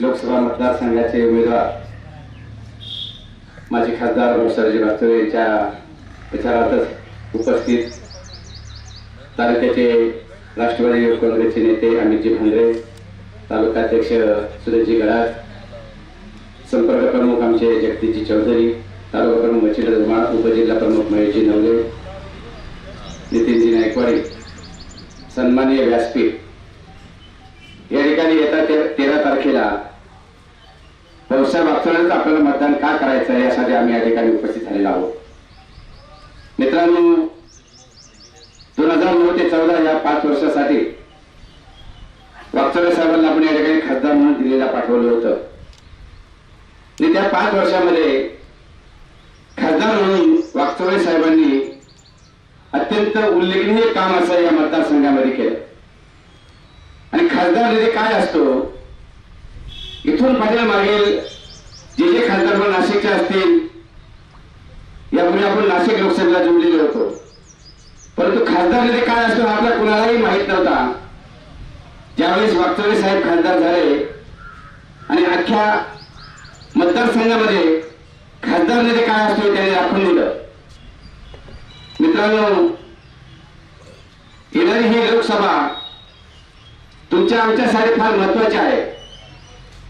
लोकसभा मतदारसंघाचे उमेदवार माजी खासदार भाऊसाहेबजी भास्तरे यांच्या प्रचारातच उपस्थित तालुक्याचे राष्ट्रवादी युवक काँग्रेसचे नेते अमितजी भांगरे तालुकाध्यक्ष सुरेशजी गडाळ संपर्क प्रमुख आमचे जगदीशजी चौधरी तालुका प्रमुख मच्छिंद्र धुमाळ उपजिल्हा प्रमुख महेशजी नवले नितीनजी नायकवाडी सन्माननीय व्यासपीठ तारखेला भाऊसाहेब अक्षरांच आपल्याला मतदान का करायचं आहे यासाठी आम्ही या ठिकाणी उपस्थित झालेलो आहोत. मित्रांनो दोन हजार नऊ ते चौदा या पाच वर्षासाठी वागचौरे साहेबांना आपण या ठिकाणी खासदार म्हणून दिल्लीला पाठवलं होतं. आणि त्या पाच वर्षामध्ये खासदार म्हणून वागचौरे साहेबांनी अत्यंत उल्लेखनीय काम असं या मतदारसंघामध्ये केलं. आणि खासदार निधी काय असतो? इथून पाठीला मागेल जे जे खासदार पण नाशिकचे असतील यापूर्वी आपण नाशिक लोकसभेला जोडलेले होतो. परंतु खासदार निधी काय असतो आपल्या कुणालाही माहीत नव्हता. ज्यावेळेस वागचौरे साहेब खासदार झाले आणि अख्ख्या मतदारसंघामध्ये खासदार निधी काय असतो त्याने दाखवून दिलं. मित्रांनो येणारी ही लोकसभा तुमच्या आमच्यासाठी फार महत्वाची आहे.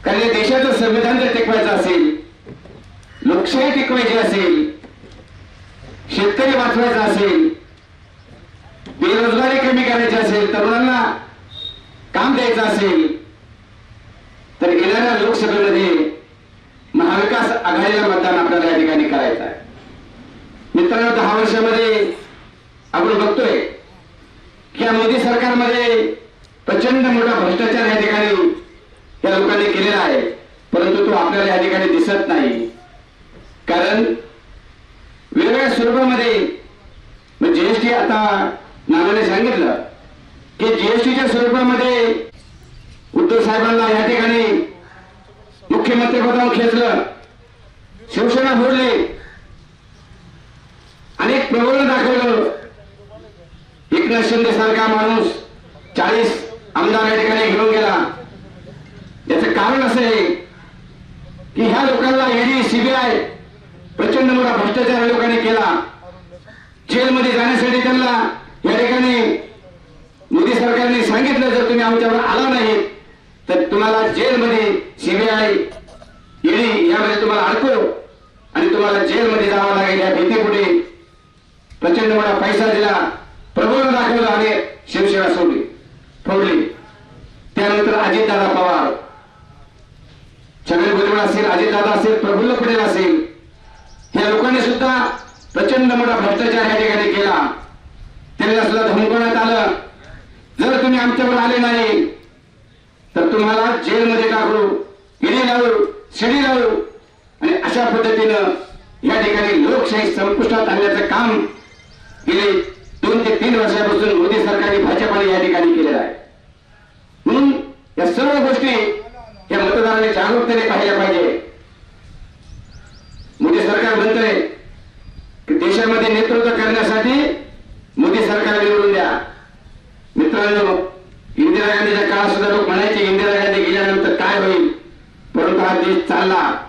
कारण या देशाचं संविधान जर टिकवायचं असेल लोकशाही टिकवायची असेल शेतकरी वाचवायचा असेल बेरोजगारी कमी करायची असेल तरुणांना काम द्यायचं असेल तर येणाऱ्या लोकसभेमध्ये महाविकास आघाडीला मतदान आपल्याला या ठिकाणी करायचं आहे. मित्रांनो दहा वर्षामध्ये आपण बघतोय की या मोदी सरकारमध्ये प्रचंड मोठा भ्रष्टाचार या ठिकाणी या लोकांनी केलेला आहे. परंतु तो आपल्याला या ठिकाणी दिसत नाही. कारण वेगवेगळ्या स्वरूपामध्ये जीएसटी आता नानाने सांगितलं की जीएसटीच्या स्वरूपामध्ये उद्धव साहेबांना या ठिकाणी मुख्यमंत्री पदावर खेचलं. शिवसेना फोडली. अनेक प्रबोधन दाखवलं. एकनाथ शिंदे सारखा माणूस चाळीस आमदार या ठिकाणी घेऊन गेला. कारण असं आहे की ह्या लोकांना ईडी सीबीआय प्रचंड मोठा भ्रष्टाचार या लोकांनी केला. जेलमध्ये जाण्यासाठी त्यांना या ठिकाणी मोदी सरकारने सांगितलं जर तुम्ही आमच्यावर आला नाही तर तुम्हाला जेलमध्ये सीबीआय ईडी यामध्ये तुम्हाला अडकू आणि तुम्हाला जेलमध्ये जावं लागेल. या भीतीपुढे प्रचंड मोठा पैसा दिला. प्रबोधन दाखवलं आणि शिवसेना सोडली. फोडली. त्यानंतर अजितदादा पवार छगन असेल अजितदादा असेल प्रफुल्ल पटेल असेल या लोकांनी सुद्धा प्रचंड मोठा भ्रष्टाचार या ठिकाणी केला. त्यांना सुद्धा धमकवण्यात आलं. जर तुम्ही आमच्यावर आले नाही तर तुम्हाला जेलमध्ये टाकू गिरी लावू शिडी लावू. आणि अशा पद्धतीनं या ठिकाणी लोकशाही संपुष्टात आणण्याचं काम गेले दोन ते तीन वर्षापासून मोदी सरकारने भाजपाने या ठिकाणी केलेलं आहे. म्हणून या सर्व गोष्टी जागरूकतेने पाहिल्या पाहिजे. मोदी सरकार म्हणतंय की देशामध्ये नेतृत्व करण्यासाठी मोदी सरकार निवडून द्या. मित्रांनो इंदिरा गांधीच्या काळात सुद्धा लोक म्हणायचे इंदिरा गांधी गेल्यानंतर काय होईल? परंतु हा देश चालला.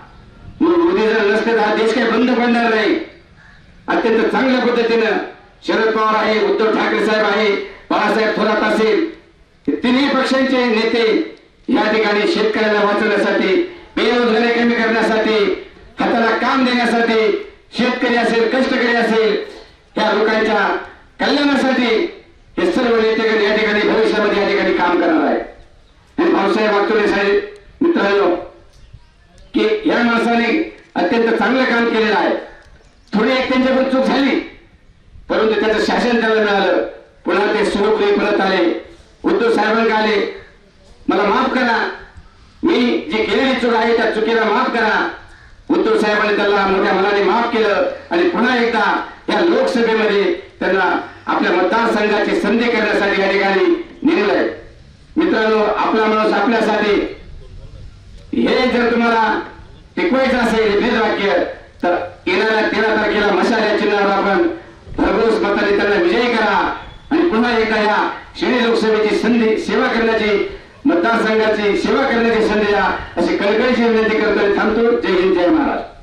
म्हणून मोदी जर नसते तर हा देश काही बंद पडणार नाही. अत्यंत चांगल्या पद्धतीनं शरद पवार आहे उद्धव ठाकरे साहेब आहे बाळासाहेब थोरात असेल तिन्ही पक्षांचे नेते या ठिकाणी शेतकऱ्याला वाचवण्यासाठी बेरोजगारी कमी करण्यासाठी हाताला काम देण्यासाठी शेतकरी असेल कष्टकरी असेल या लोकांच्या कल्याणासाठी हे सर्व नेतेगण या ठिकाणी भविष्यामध्ये या ठिकाणी काम करणार आहे आणि भाऊसाहेब वागचोरे साहेब मित्रांनो की या माणसाने अत्यंत चांगलं काम केलेलं आहे. थोडी एक त्यांच्याकडून चूक झाली परंतु त्याचं शासन त्याला मिळालं. पुन्हा ते सुरुपणे परत आले. उद्धव साहेबांना आले. मला माफ करा. मी जी केलेली चूक आहे त्या चुकीला माफ करा. उद्धव साहेबांनी त्याला मोठ्या मनाने माफ केलं आणि पुन्हा एकदा या लोकसभेमध्ये त्यांना आपल्या मतदारसंघाची संधी करण्यासाठी या ठिकाणी नेमलंय मित्रांनो आपला माणूस आपल्यासाठी. हे जर तुम्हाला टिकवायचं असेल हे वाक्य तर येणाऱ्या तेरा तारखेला मशाल या चिन्हावर आपण भरघोस मताने त्यांना विजयी करा. आणि पुन्हा एकदा या श्रेणी लोकसभेची संधी सेवा करण्याची मतदारसंघाची सेवा करण्याची संधी द्या अशी कळकळीची विनंती करतो थांबतो. जय हिंद जय महाराष्ट्र.